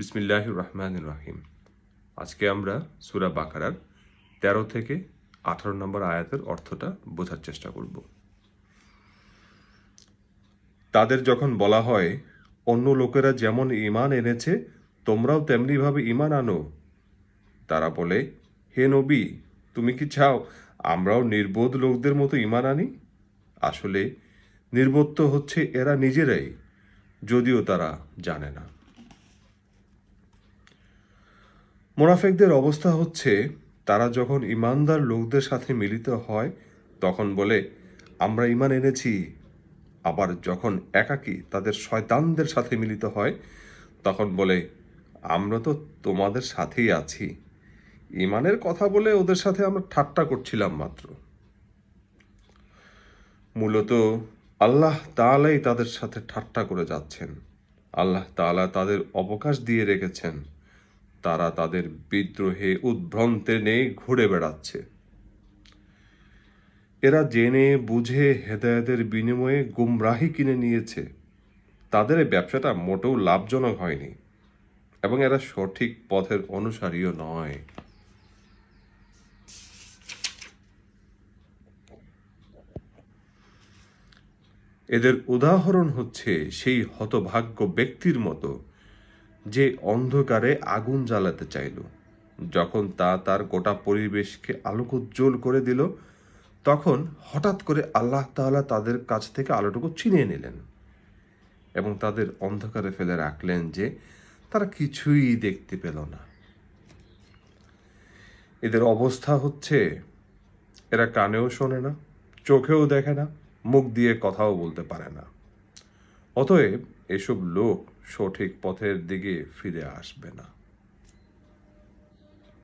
বিসমিল্লাহ রহমান রাহিম আজকে আমরা সুরা বাকারার তেরো থেকে আঠারো নম্বর আয়াতের অর্থটা বোঝার চেষ্টা করব। তাদের যখন বলা হয়, অন্য লোকেরা যেমন ঈমান এনেছে, তোমরাও তেমনিভাবে ঈমান আনো। তারা বলে, হে নবী, তুমি কি চাও আমরাও নির্বোধ লোকদের মতো ইমান আনি? আসলে নির্বোধ হচ্ছে এরা নিজেরাই, যদিও তারা জানে না। মোনাফেকদের অবস্থা হচ্ছে, তারা যখন ইমানদার লোকদের সাথে মিলিত হয়, তখন বলে, আমরা ইমান এনেছি। আবার যখন একাকী তাদের শয়তানদের সাথে মিলিত হয়, তখন বলে, আমরা তো তোমাদের সাথেই আছি। ইমানের কথা বলে ওদের সাথে আমরা ঠাট্টা করছিলাম মাত্র। মূলত আল্লাহ তাআলাই তাদের সাথে ঠাট্টা করে যাচ্ছেন। আল্লাহ তাআলা তাদের অবকাশ দিয়ে রেখেছেন। তারা তাদের বিদ্রোহে উদ্ভ্রান্তে নেই, ঘুরে বেড়াচ্ছে। এরা জেনে বুঝে হেদায়েতের বিনিময়ে গুমরাহি কিনে নিয়েছে। তাদের ব্যবসাটা মোটেও লাভজনক হয়নি এবং এরা সঠিক পথের অনুসারীও নয়। এদের উদাহরণ হচ্ছে সেই হতভাগ্য ব্যক্তির মতো। যে অন্ধকারে আগুন জ্বালাতে চাইল। যখন তা তার গোটা পরিবেশকে আলোকোজ্জ্বল করে দিল, তখন হঠাৎ করে আল্লাহ তাআলা তাদের কাছ থেকে আলোটুকু ছিনিয়ে নিলেন এবং তাদের অন্ধকারে ফেলে রাখলেন যে তারা কিছুই দেখতে পেল না। এদের অবস্থা হচ্ছে, এরা কানেও শোনে না, চোখেও দেখে না, মুখ দিয়ে কথাও বলতে পারে না। অতএব এসব লোক সঠিক পথের দিকে ফিরে আসবে না।